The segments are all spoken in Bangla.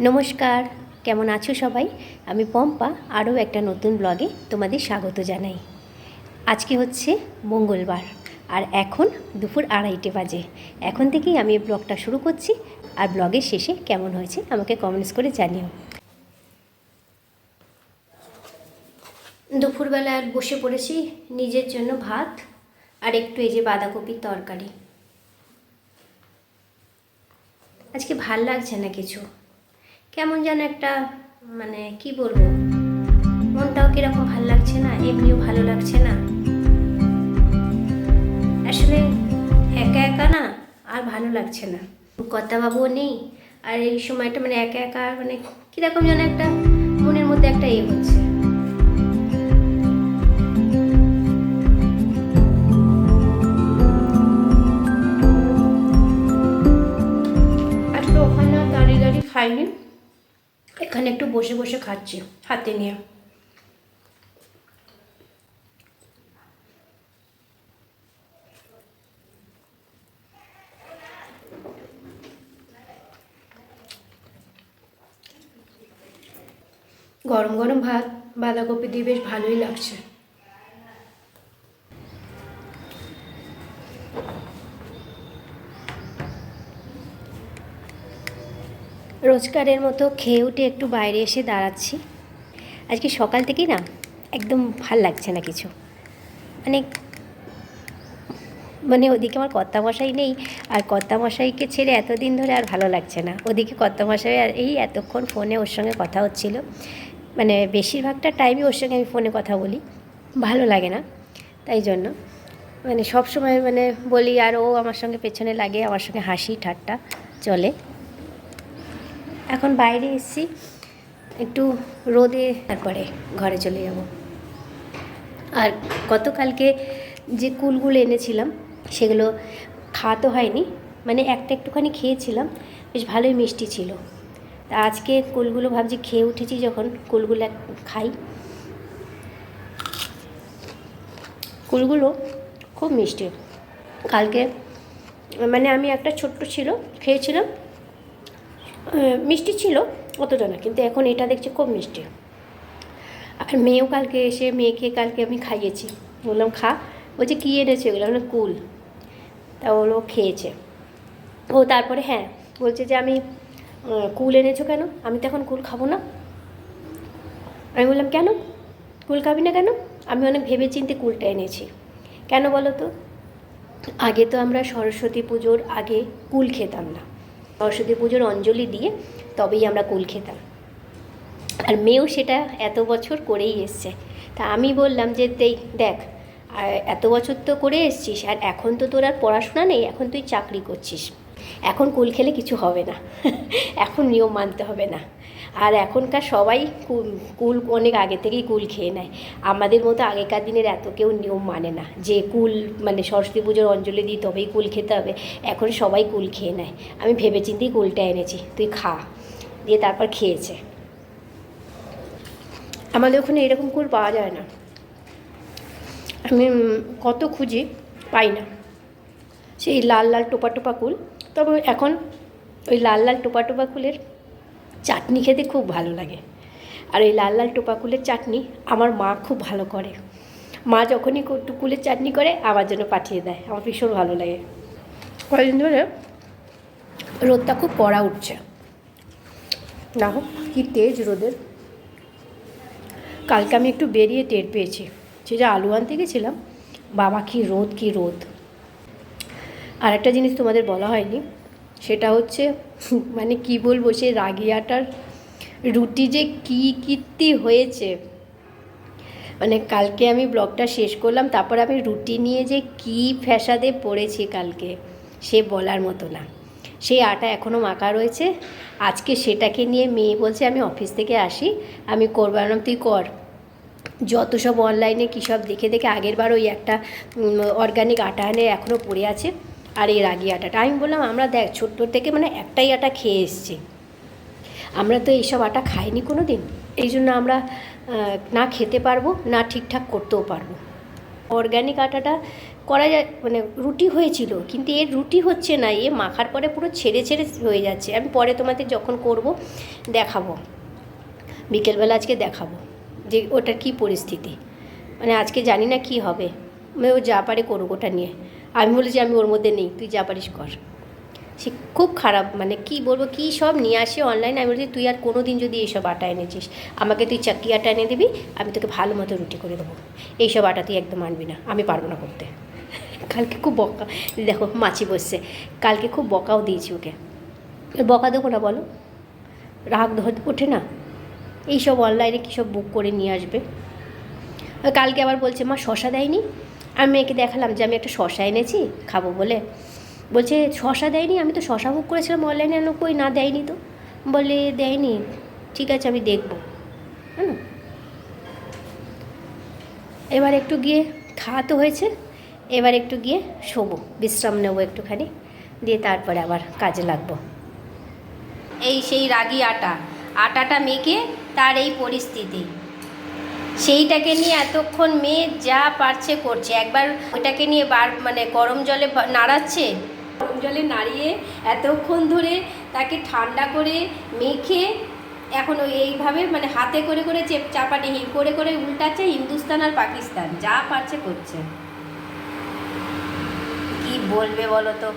নমস্কার, কেমন আছো সবাই? আমি পম্পা, আরও একটা নতুন ব্লগে তোমাদের স্বাগত জানাই। আজকে হচ্ছে মঙ্গলবার, আর এখন দুপুর আড়াইটে বাজে। এখন থেকেই আমি এই ব্লগটা শুরু করছি, আর ব্লগের শেষে কেমন হয়েছে আমাকে কমেন্টস করে জানিও। দুপুরবেলা আর বসে পড়েছি নিজের জন্য ভাত, আর একটু এই যে বাঁধাকপির তরকারি। আজকে ভালো লাগছে না কিছু? কেমন যেন একটা মানে কি বলব, মনটাও কীরকম ভালো লাগছে না, এমনিও ভালো লাগছে না। আসলে একা একা না, আর ভালো লাগছে না। বাবুও নেই, আর এই সময়টা মানে একা একা মানে কীরকম যেন একটা মনের মধ্যে একটা ইয়ে হচ্ছে। আজকে ওখানে দাঁড়িয়ে দাঁড়িয়ে খাইনি। এখানে একটু বসে বসে খাচ্ছি, হাতে নিয়ে। গরম গরম ভাত, বাঁধাকপি দিয়ে বেশ ভালোই লাগছে। রোজকারের মতো খেয়ে উঠে একটু বাইরে এসে দাঁড়াচ্ছি। আজকে সকাল থেকেই না একদম ভালো লাগছে না কিছু। মানে মানে ওদিকে আমার কর্তামশাই নেই আর কর্তামশাইকে ছেড়ে এতদিন ধরে আর ভালো লাগছে না। ওদিকে কর্তামশাই আর এই এতক্ষণ ফোনে ওর সঙ্গে কথা হচ্ছিল। মানে বেশিরভাগটা টাইমই ওর সঙ্গে আমি ফোনে কথা বলি। ভালো লাগে না তাই জন্য। মানে সব সময় মানে বলি আর ও আমার সঙ্গে পেছনে লাগে, আমার সঙ্গে হাসি ঠাট্টা চলে। এখন বাইরে এসছি। একটু রোদে তারপরে ঘরে চলে যাব। আর গতকালকে যে কুলগুলো এনেছিলাম, সেগুলো খাওয়া তো হয়নি। মানে একটা একটুখানি খেয়েছিলাম, বেশ ভালোই মিষ্টি ছিল। তা আজকে কুলগুলো ভাবছি খেয়ে উঠেছি যখন কুলগুলো খাই। কুলগুলো খুব মিষ্টি। কালকে মানে আমি একটা ছোট্ট ছিল, খেয়েছিলাম। মিষ্টি ছিল অতটা না কিন্তু এখন এটা দেখছি খুব মিষ্টি। আর মেয়েও কালকে এসে, মেয়েকে কালকে আমি খাইয়েছি। বললাম, খা। বলছে, কী এনেছে ওগুলো মানে কুল। তা ওগুলো খেয়েছে। ও তারপরে হ্যাঁ। বলছে যে, আমি কুল এনেছো কেন? আমি তো এখন কুল খাব না। আমি বললাম, কেন? কুল খাবি না কেন? আমি অনেক ভেবে চিন্তে কুলটা এনেছি। কেন বলো তো? আগে তো আমরা সরস্বতী পুজোর আগে কুল খেতাম না। সরস্বতী পুজোর অঞ্জলি দিয়ে তবেই আমরা কুল খেতাম। আর মেয়েও সেটা এত বছর করেই এসছে। তা আমি বললাম যে দেখ এত বছর তো করে এসছিস, আর এখন তো তোর আর পড়াশোনা নেই, এখন তুই চাকরি করছিস। এখন কুল খেলে কিছু হবে না। এখন নিয়ম মানতে হবে না। আর এখনকার সবাই কুল- কুল অনেক আগে থেকেই কুল খেয়ে নেয়। আমাদের মতো আগেকার দিনের এত কেউ নিয়ম মানে না। যে কুল মানে সরস্বতী পুজোর অঞ্জলি দিই তবেই কুল খেতে হবে। এখন সবাই কুল খেয়ে নেয়। আমি ভেবে চিন্তেই কুলটা এনেছি। তুই খা। দিয়ে তারপর খেয়েছে। আমাদের ওখানে এরকম কুল পাওয়া যায় না। আমি কত খুঁজি পাই না। সেই লাল লাল টোপা টোপা কুল। তবে এখন ওই লাল লাল টোপা টোপা কুলের চাটনি খেতে খুব ভালো লাগে। আর এই লাল লাল টোপা কুলের চাটনি আমার মা খুব ভালো করে। মা যখনই কো- একটু কুলের চাটনি করে আমার জন্য পাঠিয়ে দেয়। আমার ভীষণ ভালো লাগে। কয়েকদিন ধরে? রোদটা খুব কড়া উঠছে। না হোক কী তেজ রোদের। কালকে আমি একটু বেরিয়ে টের পেয়েছি। সে যে আলু আনতে গেছিলাম বাবা কী রোদ কি রোদ। আর একটা জিনিস তোমাদের বলা হয়নি সেটা হচ্ছে মানে কি বলব, সে রাগিয়াটার রুটি যে কি কীর্তি হয়েছে। মানে কালকে আমি ব্লগটা শেষ করলাম, তারপর আমি রুটি নিয়ে যে কি ফ্যাসাদে পড়েছি কালকে, সে বলার মতো না। সেই আটা এখনও মাখা রয়েছে। আজকে সেটাকে নিয়ে মেয়ে বলছে, আমি অফিস থেকে আসি, আমি করব। আমি তুই কর। যত সব অনলাইনে কী সব দেখে দেখে আগের বার ওই একটা অর্গানিক আটা এনে এখনও পড়ে আছে। আর এই রাগি আটাটা আমি বললাম, আমরা দেখ ছোট্ট থেকে মানে একটাই আটা খেয়ে এসছি। আমরা তো এইসব আটা খাইনি কোনো দিন এই জন্য আমরা না খেতে পারব, না ঠিকঠাক করতেও পারব। অর্গ্যানিক আটাটা করা যায় মানে রুটি হয়েছিল, কিন্তু এর রুটি হচ্ছে না, এ মাখার পরে পুরো ছেড়ে ছেড়ে হয়ে যাচ্ছে। আমি পরে তোমাদের যখন করব, দেখাবো। বিকেলবেলা আজকে দেখাবো, যে ওটার কী পরিস্থিতি। মানে আজকে জানি না কি হবে। ও যা পারে করুক ওটা নিয়ে। আমি বলেছি, আমি ওর মধ্যে নেই, তুই যা পারিস কর। সে খুব খারাপ মানে কি বলব, কি সব নিয়ে আসে অনলাইনে আমি বলছি, তুই আর কোনো দিন যদি এইসব আটা এনেছিস, আমাকে তুই চাকি আটা এনে দিবি, আমি তোকে ভালো মতো রুটি করে দেবো। এইসব আটা তুই একদম আনবি না, আমি পারব না করতে। কালকে খুব বকা, দেখো মাছি বসছে, কালকে খুব বকাও দিয়েছি ওকে। বকা দেবো না বলো, রাগ ধর, ওঠে না। এইসব অনলাইনে কী সব বুক করে নিয়ে আসবে? কালকে আবার বলছে, মা শশা দেয়নি? আমি মেয়েকে দেখালাম যে আমি একটা শশা এনেছি, খাব বলে। বলছে, শশা দেয়নি? আমি তো শশা বুক করেছিলাম অনলাইনে আনো কই? না, দেয়নি তো। বলে দেয়নি। ঠিক আছে, আমি দেখব। হ্যাঁ এবার একটু গিয়ে খাওয়া তো হয়েছে। এবার একটু গিয়ে শোবো, বিশ্রাম নেব একটুখানি। দিয়ে তারপরে আবার কাজে লাগবো। এই সেই রাগি আটা। আটাটা মেখে তার এই পরিস্থিতি। সেইটাকে নিয়ে এতক্ষণ মেয়ে যা পারছে করছে। একবার ওইটাকে নিয়ে বার মানে গরম জলে নাড়াচ্ছে। গরম জলে নাড়িয়ে এতক্ষণ ধরে তাকে ঠান্ডা করে মেখে এখন ওই এইভাবে মানে হাতে করে করে চেপ চাপাটি হিম করে করে উল্টাচ্ছে হিন্দুস্তান আর পাকিস্তান। যা পারছে করছে। কি বলবে বলো তো?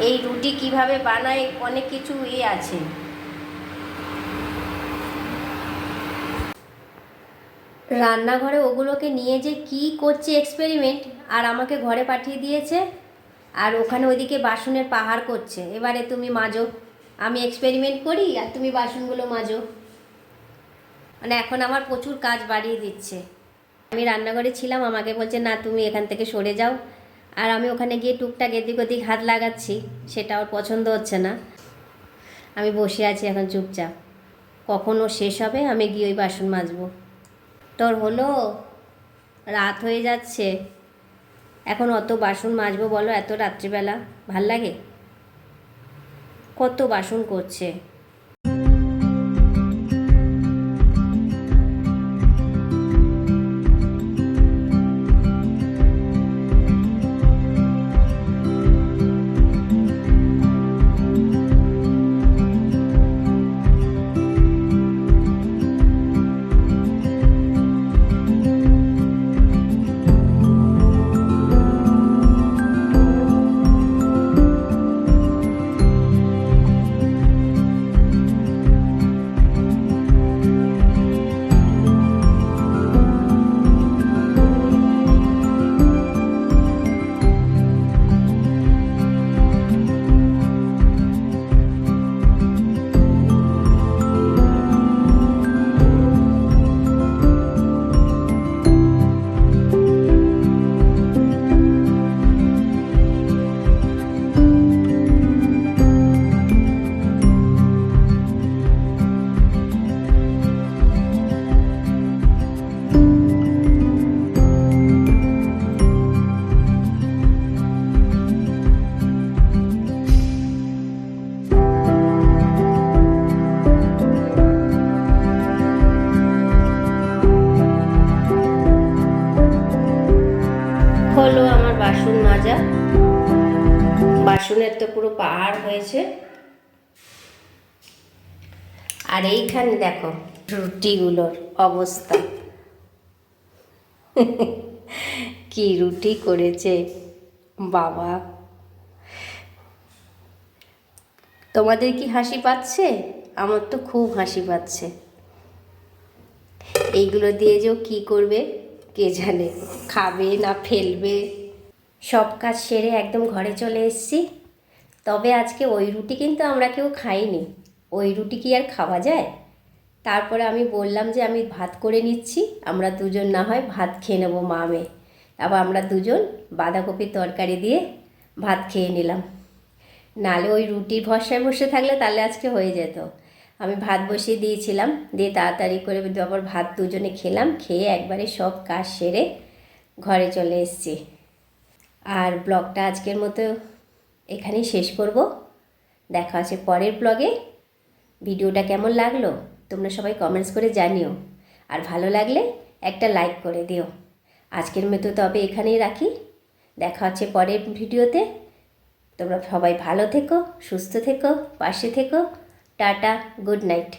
এই রুটি কীভাবে বানায়? অনেক কিছু ইয়ে আছে। রান্নাঘরে ওগুলোকে নিয়ে যে কি করছে এক্সপেরিমেন্ট আর আমাকে ঘরে পাঠিয়ে দিয়েছে, আর ওখানে ওইদিকে বাসনের পাহাড় করছে। এবারে তুমি মাজো। আমি এক্সপেরিমেন্ট করি, আর তুমি বাসনগুলো মাজো। মানে এখন আমার প্রচুর কাজ বাড়িয়ে দিচ্ছে। আমি রান্নাঘরে ছিলাম, আমাকে বলছে, না, তুমি এখান থেকে সরে যাও। আর আমি ওখানে গিয়ে টুকটাক এদিক ওদিক হাত লাগাচ্ছি, সেটা ওর পছন্দ হচ্ছে না। আমি বসে আছি এখন চুপচাপ। কখন ও শেষ হবে, আমি গিয়ে ওই বাসন মাজবো। তোর হলো? রাত হয়ে যাচ্ছে। এখন অত বাসন মাজবো বলো এত রাত্রিবেলা? ভালো লাগে? কত বাসন করছে? বাসনের তো পুরো পাহাড় হয়েছে। আর এইখানে দেখো রুটিগুলোর অবস্থা। কি রুটি করেছে বাবা। তোমাদের কি হাসি পাচ্ছে? আমার তো খুব হাসি পাচ্ছে। এইগুলো দিয়ে যে কী করবে, কে জানে? খাবে না ফেলবে। সব কাজ সেরে একদম ঘরে চলে এসেছি। তবে আজকে ওই রুটি কিন্তু আমরা কেউ খাইনি। ওই রুটি কি আর খাওয়া যায়? তারপরে আমি বললাম যে আমি ভাত করে নিচ্ছি, আমরা দুজন না হয় ভাত খেয়ে নেব মা মেয়ে। আবার আমরা দুজন বাঁধাকপির তরকারি দিয়ে ভাত খেয়ে নিলাম। নালে ওই রুটির ভরসায় বসে থাকলে তাহলে আজকে হয়ে যেত। আমি ভাত বসিয়ে দিয়েছিলাম, দিয়ে তাড়াতাড়ি করে আবার ভাত দুজনে খেলাম, খেয়ে একবারে সব কাজ সেরে ঘরে চলে এসেছি। আর ব্লগটা আজকের মতো এখানেই শেষ করব। দেখা আছে পরের ব্লগে ভিডিওটা কেমন লাগল? তোমরা সবাই কমেন্টস করে জানিও। আর ভালো লাগলে একটা লাইক করে দিও। আজকের মতো তবে এখানেই রাখি। দেখা হচ্ছে পরের ভিডিওতে তোমরা সবাই ভালো থেকো, সুস্থ থেকো, পাশে থেকো। Tata good night